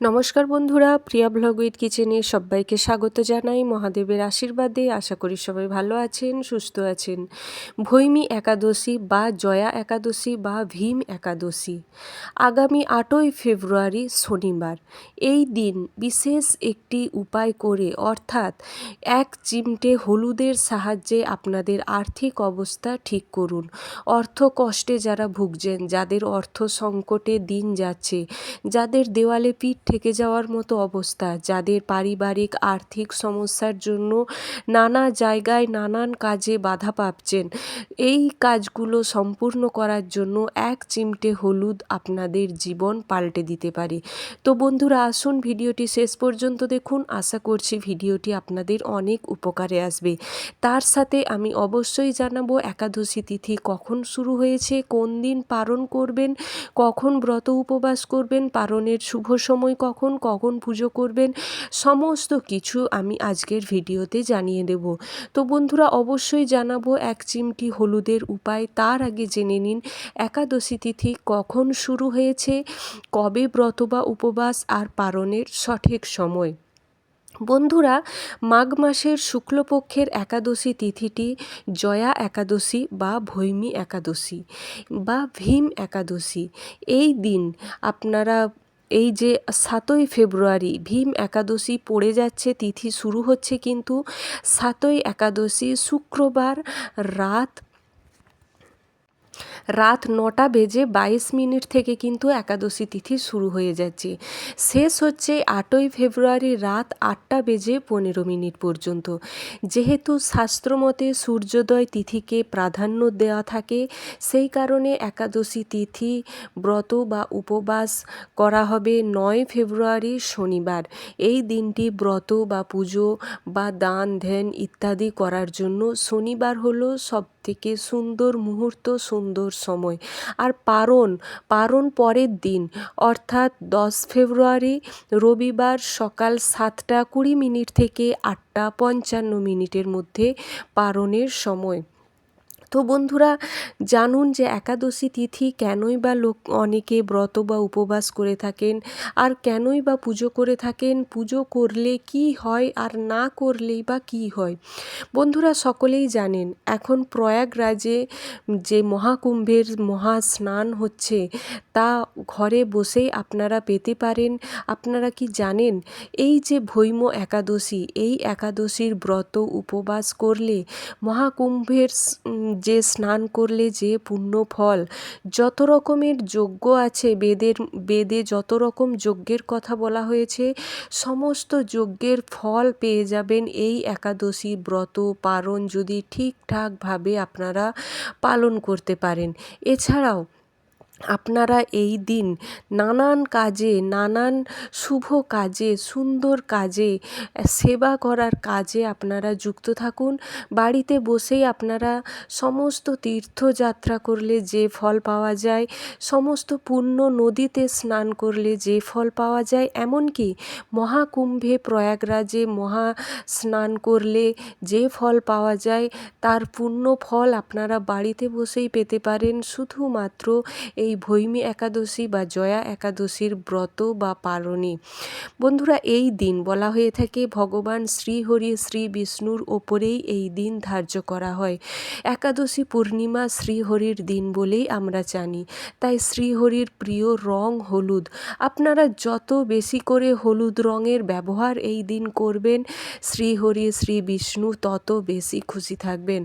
নমস্কার বন্ধুরা, প্রিয়া blog with কিচেনে সবাইকে স্বাগত জানাই। মহাদেবের আশীর্বাদে আশা করি সবাই ভালো আছেন, সুস্থ আছেন। ভৈমী একাদশী বা জয়া একাদশী বা ভীম একাদশী আগামী আটই ফেব্রুয়ারি শনিবার। এই দিন বিশেষ একটি উপায় করে, অর্থাৎ এক চিমটে হলুদের সাহায্যে আপনাদের আর্থিক অবস্থা ঠিক করুন। অর্থ কষ্টে যারা ভুগছেন, যাদের অর্থ সংকটে দিন যাচ্ছে, যাদের দেওয়ালে পিঠ থেকে যাওয়ার মতো অবস্থা। যাদের পারিবারিক আর্থিক সমস্যার জন্য নানা জায়গায় নানান কাজে বাধা পাচ্ছেন, এই কাজগুলো সম্পূর্ণ করার জন্য এক চিমটে হলুদ আপনাদের জীবন পাল্টে দিতে পারে। তো বন্ধুরা, আসুন ভিডিওটি শেষ পর্যন্ত দেখুন। আশা করছি ভিডিওটি আপনাদের অনেক উপকারে আসবে। তার সাথে আমি অবশ্যই জানাব, একাদশী তিথি কখন শুরু হয়েছে, কোন দিন পালন করবেন, কখন ব্রত উপবাস করবেন, পালনের শুভ সময় কখন কখন পুজো করবেন, সমস্ত কিছু আমি আজকের ভিডিওতে জানিয়ে দেব। তো বন্ধুরা, অবশ্যই জানাব এক চিমটি হলুদের উপায়। তার আগে জেনে নিন, একাদশী তিথি কখন শুরু হয়েছে, কবে ব্রত বা উপবাস আর পালনের সঠিক সময়। বন্ধুরা, মাঘ মাসের শুক্লপক্ষের একাদশী তিথিটি জয়া একাদশী বা ভৈমী একাদশী বা ভীম একাদশী। এই দিন আপনারা এই যে সাতই ফেব্রুয়ারি, ভীম একাদশী পড়ে যাচ্ছে, তিথি শুরু হচ্ছে কিন্তু সাতই একাদশী শুক্রবার রাত রাত নটা বেজে বাইশ মিনিট থেকে কিন্তু একাদশী তিথি শুরু হয়ে যাচ্ছে। শেষ হচ্ছে আটই ফেব্রুয়ারি রাত আটটা বেজে পনেরো মিনিট পর্যন্ত। যেহেতু শাস্ত্রমতে সূর্যোদয় তিথিকে প্রাধান্য দেওয়া থাকে, সেই কারণে একাদশী তিথি ব্রত বা উপবাস করা হবে নয় ফেব্রুয়ারি শনিবার। এই দিনটি ব্রত বা পুজো বা দান, ধ্যান ইত্যাদি করার জন্য শনিবার হলো সব থেকে সুন্দর মুহূর্ত, সুন্দর সময়। আর পারণ পারণ পরের দিন, অর্থাৎ দশ ফেব্রুয়ারি, রবিবার সকাল সাতটা কুড়ি মিনিট থেকে আটটা পঞ্চান্ন মিনিটের মধ্যে পারণের সময়। তো বন্ধুরা, জানুন যে একাদশী তিথি কেনই বা লোক অনেকে ব্রত বা উপবাস করে থাকেন, আর কেনই বা পুজো করে থাকেন, পুজো করলে কি হয় আর না করলেই বা কি হয়? বন্ধুরা, সকলেই জানেন, এখন প্রয়াগরাজে যে মহাকুম্ভের মহা স্নান হচ্ছে, তা ঘরে বসেই আপনারা পেতে পারেন। আপনারা কি জানেন, এই যে ভৈম একাদশী, এই একাদশীর ব্রত উপবাস করলে মহাকুম্ভের যে স্নান করলে যে পুণ্য ফল, যত রকমের যজ্ঞ আছে, বেদের, বেদে যত রকম যজ্ঞের কথা বলা হয়েছে, সমস্ত যজ্ঞের ফল পেয়ে যাবেন এই একাদশী ব্রত পারণ যদি ঠিকঠাকভাবে আপনারা পালন করতে পারেন। এছাড়াও আপনারা এই দিন নানান কাজে, নানান শুভ কাজে, সুন্দর কাজে, সেবা করার কাজে আপনারা যুক্ত থাকুন। বাড়িতে বসেই আপনারা সমস্ত তীর্থযাত্রা করলে যে ফল পাওয়া যায়, সমস্ত পুণ্য নদীতে স্নান করলে যে ফল পাওয়া যায়, এমনকি মহাকুম্ভে প্রয়াগরাজে মহা স্নান করলে যে ফল পাওয়া যায়, তার পুণ্য ফল আপনারা বাড়িতে বসেই পেতে পারেন। শুধুমাত্র এই ভৈমী একাদশী বা জয়া একাদশীর ব্রত বা পালনে। বন্ধুরা, এই দিন বলা হয়ে থাকে ভগবান শ্রীহরি শ্রী বিষ্ণুর ওপরেই এই দিন ধার্য করা হয়। একাদশী পূর্ণিমা শ্রীহরির দিন বলেই আমরা জানি। তাই শ্রীহরির প্রিয় রং হলুদ। আপনারা যত বেশি করে হলুদ রঙের ব্যবহার এই দিন করবেন, শ্রীহরি শ্রী বিষ্ণু তত বেশি খুশি থাকবেন।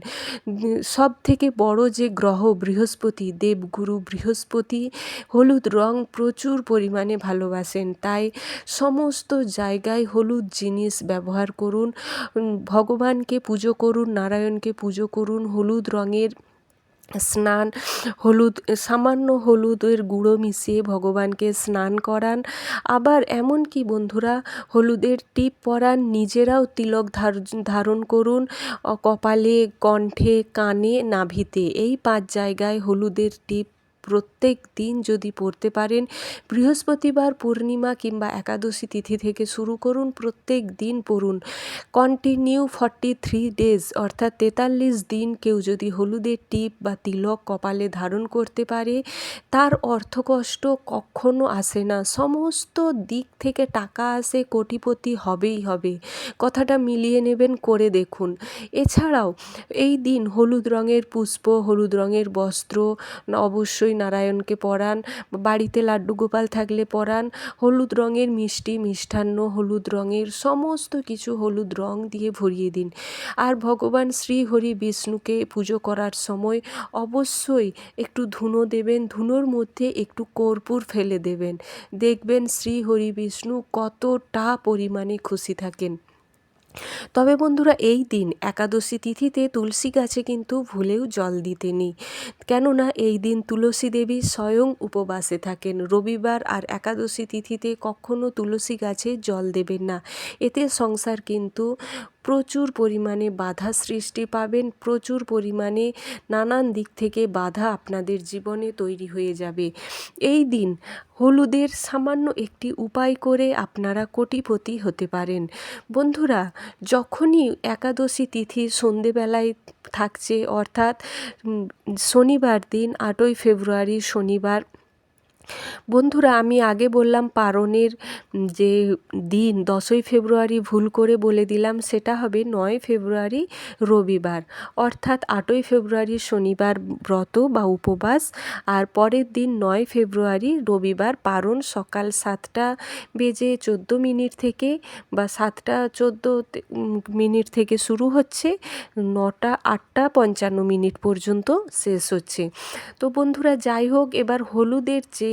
সব থেকে বড় যে গ্রহ বৃহস্পতি, দেবগুরু বৃহস্পতি হলুদ রং প্রচুর পরিমাণে ভালোবাসেন। তাই সমস্ত জায়গায় হলুদ জিনিস ব্যবহার করুন ভগবানকে পুজো করুন, নারায়ণকে পুজো করুন, হলুদ রঙের স্নান, হলুদ, সামান্য হলুদের গুঁড়ো মিশিয়ে ভগবানকে স্নান করান। আবার এমনকি বন্ধুরা হলুদের টিপ পরান, নিজেরাও তিলক ধারণ করুন কপালে, কণ্ঠে, কানে, নাভিতে। এই পাঁচ জায়গায় হলুদের টিপ প্রত্যেক দিন যদি পড়তে পারেন, বৃহস্পতিবার পূর্ণিমা কিংবা একাদশী তিথি থেকে শুরু করুন, প্রত্যেক দিন পড়ুন। কন্টিনিউ ফর্টি থ্রি ডেজ অর্থাৎ তেতাল্লিশ দিন কেউ যদি হলুদের টিপ বা তিলক কপালে ধারণ করতে পারে, তার অর্থকষ্ট কখনো আসে না। সমস্ত দিক থেকে টাকা আসে, কোটিপতি হবেই হবে। কথাটা মিলিয়ে নেবেন, করে দেখুন। এছাড়াও, এই দিন হলুদ রঙের পুষ্প, হলুদ রঙের বস্ত্র, অবশ্যই নারায়ণকে পরান, বাড়িতে লাড্ডু গোপাল থাকলে পরান, হলুদ রঙের মিষ্টি মিষ্টান্ন, হলুদ রঙের সমস্ত কিছু হলুদ রং দিয়ে ভরিয়ে দিন। আর ভগবান শ্রী হরি বিষ্ণুকে পুজো করার সময় অবশ্যই একটু ধুনো দেবেন, ধুনোর মধ্যে একটু কর্পূর ফেলে দেবেন। দেখবেন শ্রী হরি বিষ্ণু কতটা পরিমাণে খুশি থাকেন। তবে বন্ধুরা, এই দিন একাদশী তিথিতে তুলসী গাছে কিন্তু ভুলেও জল দিতে নেই। কেননা, এই দিন তুলসী দেবী স্বয়ং উপবাসে থাকেন। রবিবার আর একাদশী তিথিতে কখনও তুলসী গাছে জল দেবেন না। এতে সংসার কিন্তু প্রচুর পরিমাণে বাধা সৃষ্টি পাবেন, প্রচুর পরিমাণে নানান দিক থেকে বাধা আপনাদের জীবনে তৈরি হয়ে যাবে। এই দিন হলুদের সামান্য একটি উপায় করে আপনারা কোটিপতি হতে পারেন। বন্ধুরা, যখনই একাদশী তিথি সন্ধেবেলায় থাকছে, অর্থাৎ শনিবার দিন, আটই ফেব্রুয়ারি শনিবার বন্ধুরা, আমি আগে বললাম পারণের যে দিন, দশই ফেব্রুয়ারি ভুল করে বলে দিলাম, সেটা হবে নয় ফেব্রুয়ারি রবিবার। অর্থাৎ আটই ফেব্রুয়ারি শনিবার ব্রত বা উপবাস, আর পরের দিন নয় ফেব্রুয়ারি রবিবার পারণ সকাল সাতটা বেজে চোদ্দ মিনিট থেকে বা সাতটা চোদ্দ মিনিট থেকে শুরু হচ্ছে, নটা আটটা পঞ্চান্ন মিনিট পর্যন্ত শেষ হচ্ছে। তো বন্ধুরা, যাই হোক, এবার হলুদের যে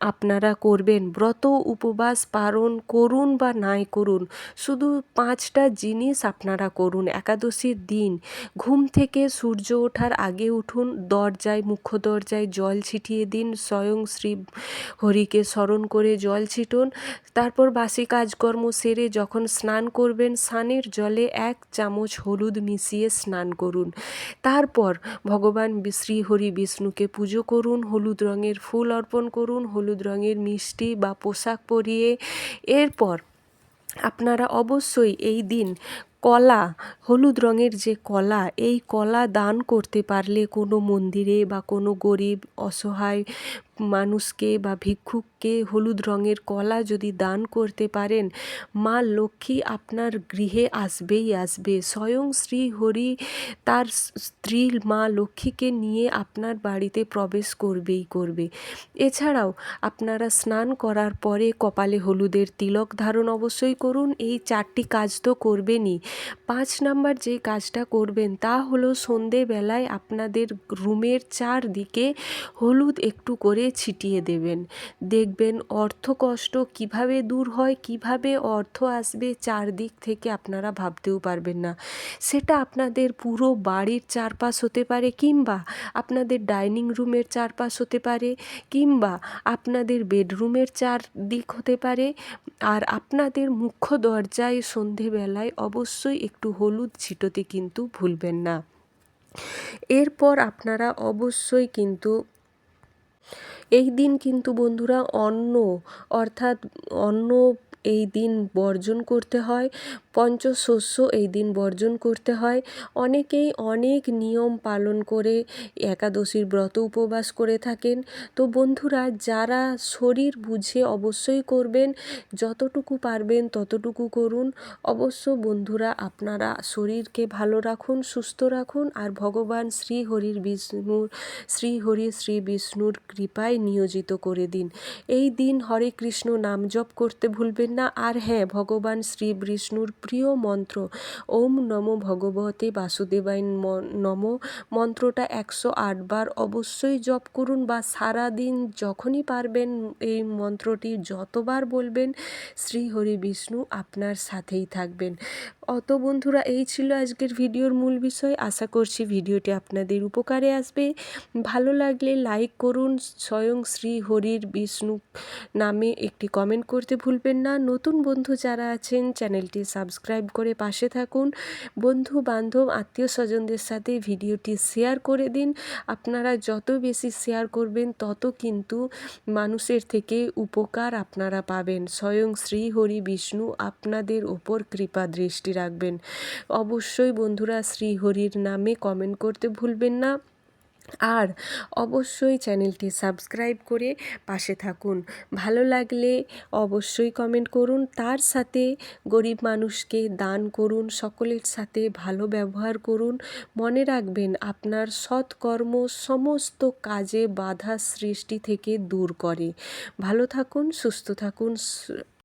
আপনারা করবেন। ব্রত উপবাস পালন করুন বা নাই করুন, শুধু পাঁচটা জিনিস আপনারা করুন। একাদশীর দিন, ঘুম থেকে সূর্য ওঠার আগে উঠুন, দরজায়, মুখ্য দরজায় জল ছিটিয়ে দিন, স্বয়ং শ্রী হরিকে স্মরণ করে জল ছিটুন। তারপর বাসি কাজকর্ম সেরে যখন স্নান করবেন, স্নানের জলে এক চামচ হলুদ মিশিয়ে স্নান করুন। তারপর ভগবান শ্রীহরি বিষ্ণুকে পুজো করুন, হলুদ রঙের ফুল অর্পণ করুন, হলুদ রঙের মিষ্টি বা পোশাক পরিয়ে এরপর আপনারা অবশ্যই এই দিন কলা, হলুদ রঙের যে কলা, এই কলা দান করতে পারলে কোনো মন্দিরে বা কোনো গরিব, অসহায় মানুষকে বা ভিক্ষুককে হলুদ রঙের কলা যদি দান করতে পারেন, মা লক্ষ্মী আপনার গৃহে আসবেই আসবে। স্বয়ং শ্রী হরি তার স্ত্রী মা লক্ষ্মীকে নিয়ে আপনার বাড়িতে প্রবেশ করবেই করবে। এছাড়াও আপনারা স্নান করার পরে কপালে হলুদের তিলক ধারণ অবশ্যই করুন। এই চারটি কাজ তো করবেনই। পাঁচ নাম্বার যে কাজটা করবেন তা হলো সন্ধেবেলায় আপনাদের রুমের চারদিকে হলুদ একটু করে ছিটিয়ে দেবেন। দেখবেন অর্থ কষ্ট কীভাবে দূর হয়, কীভাবে অর্থ আসবে চারদিক থেকে আপনারা ভাবতেও পারবেন না। সেটা আপনাদের পুরো বাড়ির চারপাশ হতে পারে কিংবা আপনাদের ডাইনিং রুমের চারপাশ হতে পারে কিংবা আপনাদের বেডরুমের চারদিক হতে পারে। আর আপনাদের মুখ্য দরজায় সন্ধেবেলায় অবশ্যই একটু হলুদ ছিটোতে কিন্তু ভুলবেন না। এরপর আপনারা অবশ্যই কিন্তু এই দিন কিন্তু বন্ধুরা অন্ন অর্থাৎ অন্ন এই দিন বর্জন করতে হয়। পঞ্চশস্য এই দিন বর্জন করতে হয়। অনেকেই অনেক নিয়ম পালন করে একাদশীর ব্রত উপবাস করে থাকেন। তো বন্ধুরা, যারা শরীর বুঝে অবশ্যই করবেন, যতটুকু পারবেন ততটুকু করুন। অবশ্য বন্ধুরা, আপনারা শরীরকে ভালো রাখুন, সুস্থ রাখুন আর ভগবান শ্রী হরির বিষ্ণুর শ্রী হরি শ্রী বিষ্ণুর কৃপায় নিয়োজিত করে দিন। এই দিন হরে কৃষ্ণ নাম জপ করতে ভুলবেন না। আর হ্যাঁ ভগবান শ্রী বিষ্ণুর প্রিয় মন্ত্র। ওম নম ভগবতে বাসুদেবায় নম। মন্ত্রটা একশো আটবার অবশ্যই জপ করুন বা সারা দিন যখনই পারবেন এই মন্ত্রটি যতবার বলবেন শ্রী হরি বিষ্ণু আপনার সাথেই থাকবেন। অত বন্ধুরা, এই ছিল আজকের ভিডিওর মূল বিষয়। আশা করছি ভিডিওটি আপনাদের উপকারে আসবে। ভালো লাগলে লাইক করুন। স্বয়ং শ্রী হরির বিষ্ণু নামে একটি কমেন্ট করতে ভুলবেন না। নতুন বন্ধু যারা আছেন, চ্যানেলটি সাবস্ক্রাইব করে পাশে থাকুন। বন্ধু, বান্ধব, আত্মীয় স্বজনদের সাথে ভিডিওটি শেয়ার করে দিন। আপনারা যত বেশি শেয়ার করবেন, তত কিন্তু মানুষের থেকে উপকার আপনারা পাবেন। স্বয়ং শ্রী হরি বিষ্ণু আপনাদের ওপর কৃপা দৃষ্টি রাখবেন। অবশ্যই বন্ধুরা, শ্রী হরির নামে কমেন্ট করতে ভুলবেন না। আর অবশ্যই চ্যানেলটি সাবস্ক্রাইব করে পাশে থাকুন। ভালো লাগলে অবশ্যই কমেন্ট করুন, তার সাথে গরিব মানুষকে দান করুন, সকলের সাথে ভালো ব্যবহার করুন। মনে রাখবেন, আপনার সৎকর্ম সমস্ত কাজে বাধা সৃষ্টি থেকে দূর করে। ভালো থাকুন, সুস্থ থাকুন